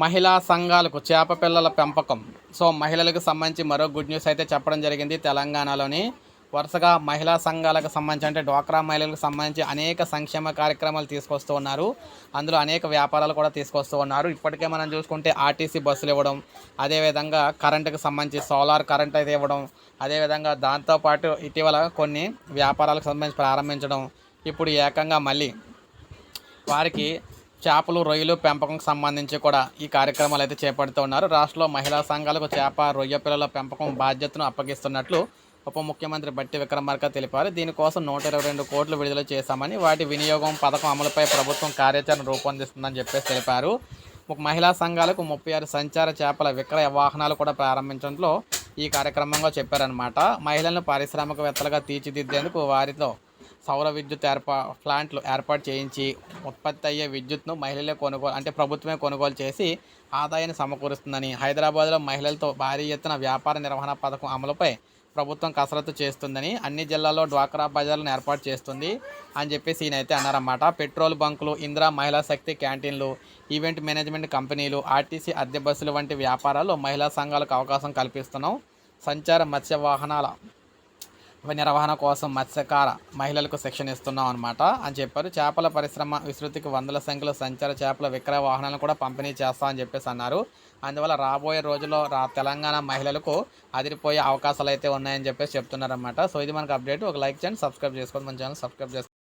మహిళా సంఘాలకు చేప పిల్లల పెంపకం. సో మహిళలకు సంబంధించి మరో గుడ్ న్యూస్ అయితే చెప్పడం జరిగింది. తెలంగాణలోని వరుసగా మహిళా సంఘాలకు సంబంధించి అంటే డ్వాక్రా మహిళలకు సంబంధించి అనేక సంక్షేమ కార్యక్రమాలు తీసుకొస్తూ ఉన్నారు. అందులో అనేక వ్యాపారాలు కూడా తీసుకొస్తూ ఉన్నారు. ఇప్పటికే మనం చూసుకుంటే ఆర్టీసీ బస్సులు ఇవ్వడం అదేవిధంగా కరెంటుకు సంబంధించి సోలార్ కరెంట్ అయితే ఇవ్వడం అదేవిధంగా దాంతోపాటు ఇటీవల కొన్ని వ్యాపారాలకు సంబంధించి ప్రారంభించడం. ఇప్పుడు ఏకంగా మళ్ళీ వారికి చేపలు రొయ్యలు పెంపకంకి సంబంధించి కూడా ఈ కార్యక్రమాలు అయితే చేపడుతూ ఉన్నారు. రాష్ట్రంలో మహిళా సంఘాలకు చేప రొయ్య పిల్లల పెంపకం బాధ్యతను అప్పగిస్తున్నట్లు ఉప ముఖ్యమంత్రి బట్టి విక్రమార్క తెలిపారు. దీనికోసం నూట ఇరవై రెండు కోట్లు విడుదల చేశామని వాటి వినియోగం పథకం అమలుపై ప్రభుత్వం కార్యాచరణ రూపొందిస్తుందని చెప్పేసి తెలిపారు. ఒక మహిళా సంఘాలకు ముప్పై ఆరు సంచార చేపల విక్రయ వాహనాలు కూడా ప్రారంభించడంలో ఈ కార్యక్రమంగా చెప్పారనమాట మహిళలను పారిశ్రామికవేత్తలుగా తీర్చిదిద్దేందుకు వారితో సౌర విద్యుత్ ఏర్పా ప్లాంట్లు ఏర్పాటు చేయించి ఉత్పత్తి అయ్యే విద్యుత్ను మహిళలే కొనుగోలు అంటే ప్రభుత్వమే కొనుగోలు చేసి ఆదాయాన్ని సమకూరుస్తుందని హైదరాబాద్లో మహిళలతో భారీ ఎత్తున వ్యాపార నిర్వహణ పథకం అమలుపై ప్రభుత్వం కసరత్తు చేస్తుందని అన్ని జిల్లాల్లో డ్వాక్రా బజార్లను ఏర్పాటు చేస్తుంది అని చెప్పేసి ఈయన అయితే అన్నారన్నమాట. పెట్రోల్ బంకులు ఇందిరా మహిళా శక్తి క్యాంటీన్లు ఈవెంట్ మేనేజ్మెంట్ కంపెనీలు ఆర్టీసీ అద్దె బస్సులు వంటి వ్యాపారాలు మహిళా సంఘాలకు అవకాశం కల్పిస్తున్నాం. సంచార మత్స్య వాహనాల నిర్వహణ కోసం మత్స్యకార మహిళలకు శిక్షణ ఇస్తున్నాం అనమాట అని చెప్పారు. చేపల పరిశ్రమ విస్తృతికి వందల సంఖ్యలో సంచార చేపల విక్రయ వాహనాలను కూడా పంపిణీ చేస్తామని చెప్పేసి అన్నారు. అందువల్ల రాబోయే రోజుల్లో రా తెలంగాణ మహిళలకు అదిరిపోయే అవకాశాలు అయితే ఉన్నాయని చెప్పేసి చెప్తున్నారన్నమాట. సో ఇది మనకు అప్డేట్. ఒక లైక్ చేయండి సబ్స్క్రైబ్ చేసుకోండి. మన ఛానల్ సబ్స్క్రైబ్ చేసుకోండి.